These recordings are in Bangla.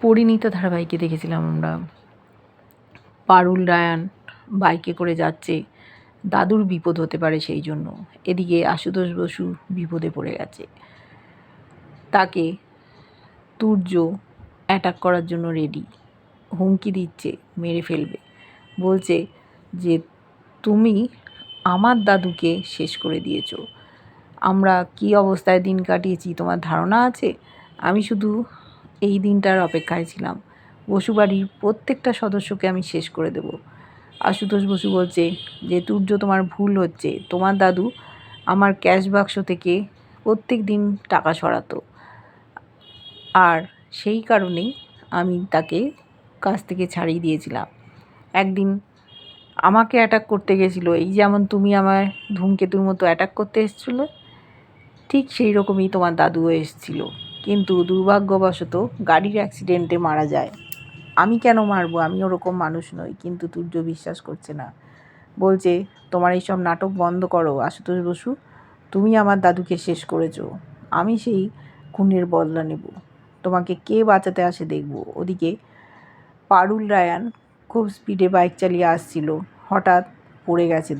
পরিণীতা ধারাবাহিকে দেখেছিলাম আমরা। পারুল রায়ান বাইকে করে যাচ্ছে, দাদুর বিপদ হতে পারে সেই জন্য। এদিকে আশুতোষ বসু বিপদে পড়ে গেছে। তাকে তুর্য অ্যাটাক করার জন্য রেডি হুমকি দিচ্ছে, মেরে ফেলবে। বলছে যে, তুমি আমার দাদুকে শেষ করে দিয়েছ। আমরা কি অবস্থায় দিন কাটিয়েছি, তোমার ধারণা আছে? আমি শুধু এই দিনটার অপেক্ষায় ছিলাম। বসুবাড়ির প্রত্যেকটা সদস্যকে আমি শেষ করে দেব। আশুতোষ বসু বলছে, যে তুর্য তোমার ভুল হচ্ছে। তোমার দাদু আমার ক্যাশ বাক্স থেকে প্রত্যেক দিন টাকা সরাতো। আর সেই কারণেই আমি তাকে কাছ থেকে ছাড়িয়ে দিয়েছিলাম। একদিন আমাকে অ্যাটাক করতে গেছিল, এই যেমন তুমি আমার ধূমকেতুর মতো অ্যাটাক করতে এসেছিল, ঠিক সেই রকমই তোমার দাদুও এসেছিল। কিন্তু দুর্ভাগ্যবশত গাড়ির অ্যাক্সিডেন্টে মারা যায়। আমি কেন মারবো? আমি ওরকম মানুষ নই, কিন্তু তুর্য বিশ্বাস করছে না। বলছে, তোমার এইসব নাটক বন্ধ করো, আশুতোষ বসু। তুমি আমার দাদুকে শেষ করেছ। আমি সেই খুনের বদলা নেব। তোমাকে কে বাঁচাতে আসে দেখব। ওদিকে পারুল রায়ান খুব স্পিডে বাইক চালিয়ে আসছিল। হঠাৎ পড়ে গেছে।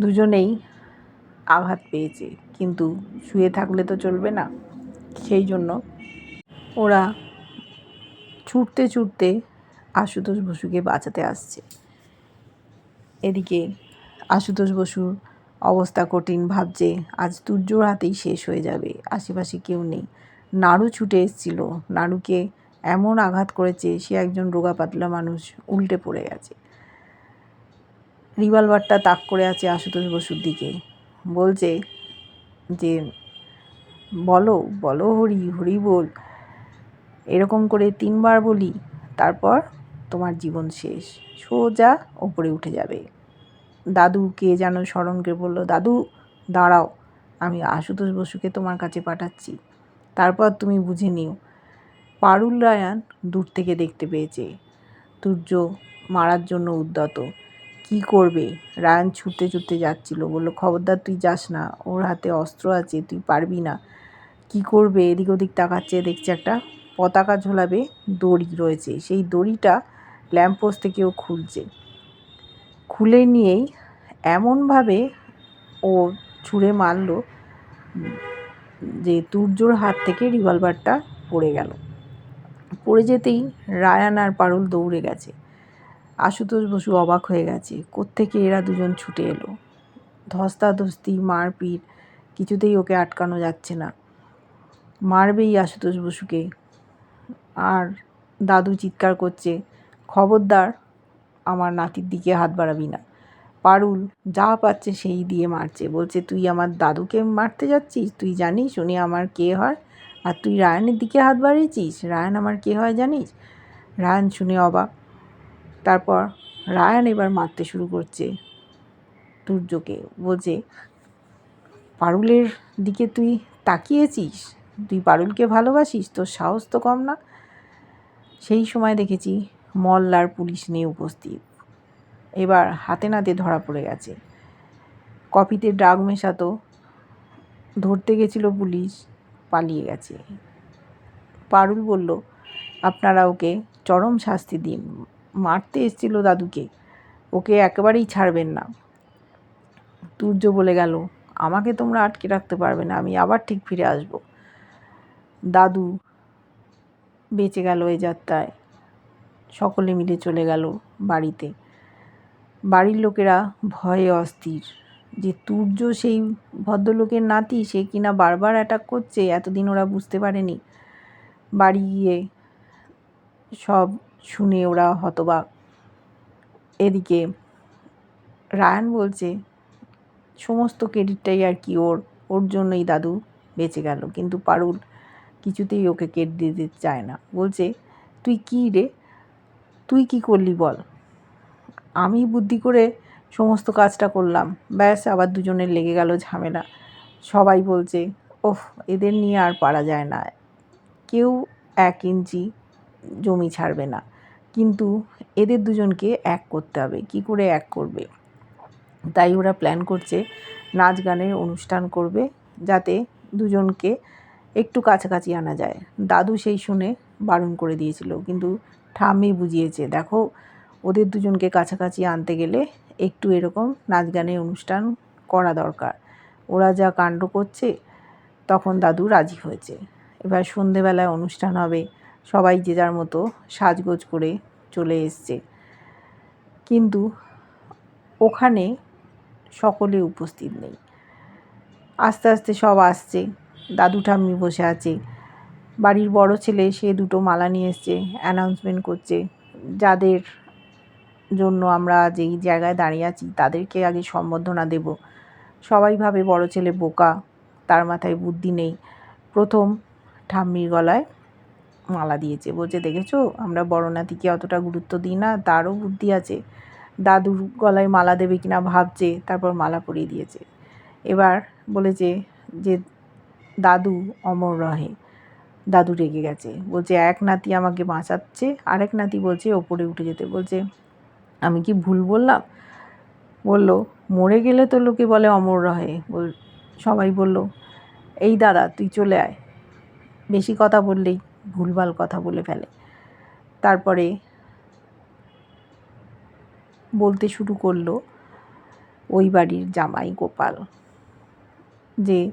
দুজনেই আঘাত পেয়েছে, কিন্তু শুয়ে থাকলে তো চলবে না। সেই জন্য ওরা ছুটতে ছুটতে আশুতোষ বসুকে বাঁচাতে আসছে। এদিকে আশুতোষ বসুর অবস্থা কঠিন, ভাবছে আজ তুর্যর হাতেই শেষ হয়ে যাবে, আশেপাশে কেউ নেই। নাড়ু ছুটে এসেছিল। নাড়ুকে এমন আঘাত করেছে, সে একজন রোগা পাতলা মানুষ উল্টে পড়ে গেছে। রিভলভারটা তাক করে আছে আশুতোষ বসুর দিকে। বলছে যে বলো বলো হরি হরি বল। এরকম করে তিনবার বলি, তারপর তোমার জীবন শেষ। সোজা ওপরে উঠে যাবে। দাদু কে যেন স্মরণকে বলল, দাদু, দাঁড়াও, আমি আশুতোষ বসুকে তোমার কাছে পাঠাচ্ছি। তারপর তুমি বুঝে নিও, পারুল রায়ান দূর থেকে দেখতে পেয়েছে। তুর্য মারার জন্য উদ্যত। কি করবে? রায়ান ছুটতে ছুটতে যাচ্ছিল। বলল, খবরদার, তুই যাস না। ওর হাতে অস্ত্র আছে, তুই পারবি না। কি করবে? এদিক ওদিক তাকাচ্ছে, দেখছে একটা পতাকা ঝোলাবে দড়ি রয়েছে। সেই দড়িটা ল্যাম্পপোস্ট থেকেও খুলছে। খুলে নিয়েই এমনভাবে ও ছুঁড়ে মারল যে তুর্যর হাত থেকে রিভলভারটা পড়ে গেল। পড়ে যেতেই রায়ান আর পারুল দৌড়ে গেছে। আশুতোষ বসু অবাক হয়ে গেছে। কোত্থেকে এরা দুজন ছুটে এলো? ধস্তাধস্তি, মারপিট, কিছুতেই ওকে আটকানো যাচ্ছে না। মারবেই আশুতোষ বসুকে। আর দাদু চিৎকার করছে, খবরদার, আমার নাতির দিকে হাত বাড়াবি না। পারুল, যা পাচ্ছে সেই দিয়ে মারছে। বলছে, তুই আমার দাদুকে মারতে যাচ্ছিস? তুই জানিস উনি আমার কে হয়? আর তুই রায়নের দিকে হাত বাড়িয়েছিস? রায়ন আমার কে হয় জানিস? রায়ন শুনে অবাক। তারপর রায়ান এবার মারতে শুরু করছে তুর্যকে বলছে, পারুলের দিকে তুই তাকিয়েছিস? তুই পারুলকে ভালোবাসিস? তোর সাহস তো কম না? সেই সময় দেখেছি মল্লার পুলিশ নিয়ে উপস্থিত। এবার হাতে নাতে ধরা পড়ে গেছে। কপিতে ড্রাগ মেশাতো, ধরতে গেছিল পুলিশ, পালিয়ে গেছে। পারুল বলল, আপনারা ওকে চরম শাস্তি দিন। মারতে এসেছিল দাদুকে। ওকে একেবারেই ছাড়বেন না। তুর্য বলে গেল, আমাকে তোমরা আটকে রাখতে পারবে না, আমি আবার ঠিক ফিরে আসব। দাদু বেঁচে গেল এই যাত্রায়। সকলে মিলে চলে গেল বাড়িতে। বাড়ির লোকেরা ভয়ে অস্থির, যে তুর্য সেই ভদ্রলোকের নাতি, সে কিনা বারবার অ্যাটাক করছে, এতদিন ওরা বুঝতে পারেনি। বাড়ি গিয়ে সব শুনে ওরা হতবাক এদিকে রায়ান বলছে, সমস্ত ক্রেডিটটাই আর কি ওর ওর জন্যই দাদু বেঁচে গেল। কিন্তু পারুল কিছুতেই ওকে ক্রেডিট দিতে চায় না। বলছে, তুই কী রে? তুই কি করলি বল? আমি বুদ্ধি করে সমস্ত কাজটা করলাম। ব্যাস, আবার দুজনের লেগে গেল ঝামেলা। সবাই বলছে ওহ এদের নিয়ে আর পারা যায় না। কেউ এক ইঞ্চি জমি ছাড়বে না। কিন্তু এদের দুজনকে এক করতে হবে। কি করে এক করবে? তাই ওরা প্ল্যান করছে নাচ গানের অনুষ্ঠান করবে যাতে দুজনকে একটু কাছাকাছি আনা যায়। দাদু সেই শুনে বারণ করে দিয়েছিল, কিন্তু ঠাম্মি বুঝিয়েছে, দেখো, ওদের দুজনকে কাছাকাছি আনতে গেলে একটু এরকম নাচ গানের অনুষ্ঠান করা দরকার। ওরা যা কাণ্ড করছে, তখন দাদু রাজি হয়েছে। এবার সন্ধেবেলায় অনুষ্ঠান হবে। সবাই যে যার মতো সাজগোজ করে চলে এসছে। কিন্তু ওখানে সকলে উপস্থিত নেই। আস্তে আস্তে সব আসছে। দাদু ঠাম্মি বসে আছে। বাড়ির বড় ছেলে, সে দুটো মালা নিয়ে এসছে অ্যানাউন্সমেন্ট করছে। যাদের জন্য আমরা যেই জায়গায় দাঁড়িয়ে আছি, তাদেরকে আগে সম্বর্ধনা দেব। সবাই ভাবে বড় ছেলে বোকা, তার মাথায় বুদ্ধি নেই। প্রথম ঠাম্মির গলায় মালা দিয়েছে। বলছে, দেখেছ? আমরা বড় নাতিকে অতটা গুরুত্ব দিই না, তারও বুদ্ধি আছে। দাদুর গলায় মালা দেবে কিনা ভাবছে, তারপর মালা পরিয়ে দিয়েছে। এবার বলেছে যে, দাদু অমর রহে। দাদু রেগে গেছে। বলছে, এক নাতি আমাকে বাঁচাচ্ছে, আরেক নাতি বলছে ওপরে উঠে যেতে। বলছে, আমি কি ভুল বললাম? বলল, মরে গেলে তো লোকে বলে অমর রহে। সবাই বলল, এই দাদা, তুই চলে আয়। বেশি কথা বললেই ভুলভাল কথা বলে ফেলে। তারপরে বলতে শুরু করল ওই বাড়ির জামাই গোপাল যে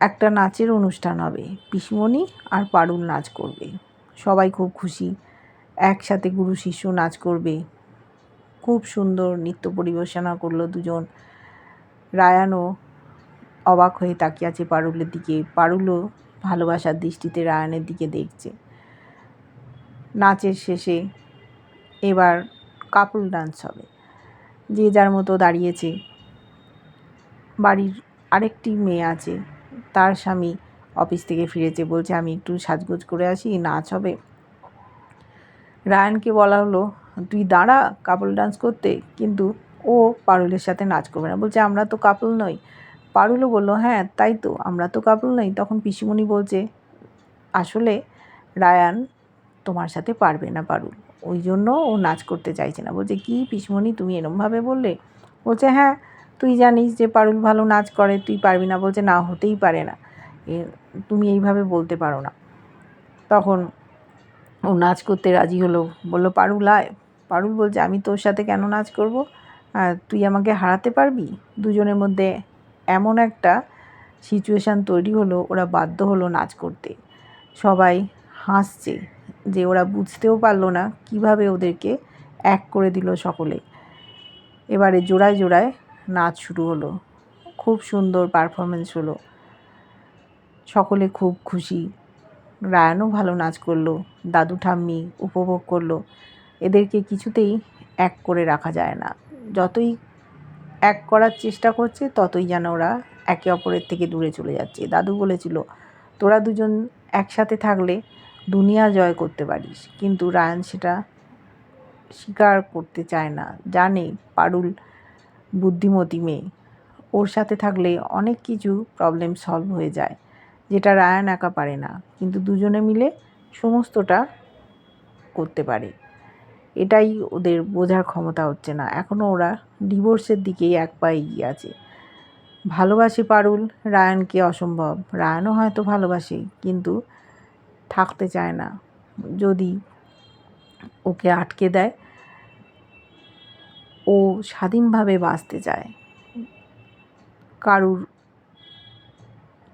একটা নাচের অনুষ্ঠান হবে, পিসমণি আর পারুল নাচ করবে। সবাই খুব খুশি, একসাথে গুরু শিষ্য নাচ করবে। খুব সুন্দর নৃত্য পরিবেশনা করল দুজন। রায়ানও অবাক হয়ে তাকিয়ে আছে পারুলের দিকে। পারুলও ভালোবাসার দৃষ্টিতে রায়ানের দিকে দেখছে। নাচের শেষে এবার কাপল ডান্স হবে। যে যার মতো দাঁড়িয়েছে। বাড়ির আরেকটি মেয়ে আছে। তার স্বামী অফিস থেকে ফিরেছে। বলছে, আমি একটু সাজগোজ করে আসি, নাচ হবে। রায়ানকে বলা হলো, তুই দাঁড়া, কাপল ডান্স করতে। কিন্তু ও পারুলের সাথে নাচ করবে না। বলছে, আমরা তো কাপল নই। পারুলও বলল হ্যাঁ তাই তো, আমরা তো কাপল নই। তখন পিসিমণি বলছে, আসলে রায়ান তোমার সাথে পারবে না পারুল, ওই জন্য ও নাচ করতে চাইছে না। বলছে, কি পিসমণি, তুমি এরমভাবে বললে? বলছে হ্যাঁ তুই জানিস যে পারুল ভালো নাচ করে, তুই পারবি না। বলছে, না, হতেই পারে না তুমি এইভাবে বলতে পারো না। তখন ও নাচ করতে রাজি হলো, বলল, পারুল, আয়। পারুল বলছে, আমি তোর সাথে কেন নাচ করব? তুই আমাকে হারাতে পারবি? দুজনের মধ্যে এমন একটা সিচুয়েশান তৈরি হলো, ওরা বাধ্য হলো নাচ করতে। সবাই হাসছে যে ওরা বুঝতেও পারল না কীভাবে ওদেরকে এক করে দিল সকলে। এবারে জোড়ায় জোড়ায় নাচ শুরু হলো। খুব সুন্দর পারফরমেন্স হলো। সকলে খুব খুশি। রায়ানও ভালো নাচ করল, দাদু ঠাম্মি উপভোগ করল। এদেরকে কিছুতেই এক করে রাখা যায় না। যতই এক করার চেষ্টা করছে, ততই যেন ওরা একে অপরের থেকে দূরে চলে যাচ্ছে। দাদু বলেছিল, তোরা দুজন একসাথে থাকলে দুনিয়া জয় করতে পারিস, কিন্তু রায়ান সেটা স্বীকার করতে চায় না। জানে পারুল বুদ্ধিমতী মেয়ে। ওর সাথে থাকলে অনেক কিছু প্রবলেম সলভ হয়ে যায়, যেটা রায়ান একা পারে না। কিন্তু দুজনে মিলে সমস্তটা করতে পারে। এটাই ওদের বোঝার ক্ষমতা হচ্ছে না। এখনও ওরা ডিভোর্সের দিকেই এক পা এগিয়ে আছে। ভালোবাসে পারুল, রায়ানকে অসম্ভব। রায়ানও হয়তো ভালোবাসে, কিন্তু থাকতে চায় না। যদি ওকে আটকে দেয়, ও স্বাধীনভাবে বাঁচতে চায়। কারুর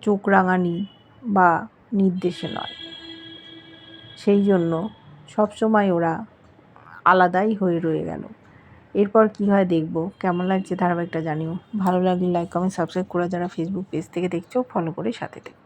চোখ রাঙানি বা নির্দেশে নয়। সেই জন্য সবসময় ওরা আলাদাই হয়ে রয়ে গেল। এরপর কি হয় দেখব, কেমন লাগছে ধারাবাহিকটা জানিও। ভালো লাগলে লাইক কমেন্ট সাবস্ক্রাইব করে যারা ফেসবুক পেজ থেকে দেখছ ফলো করে সাথে থেকো।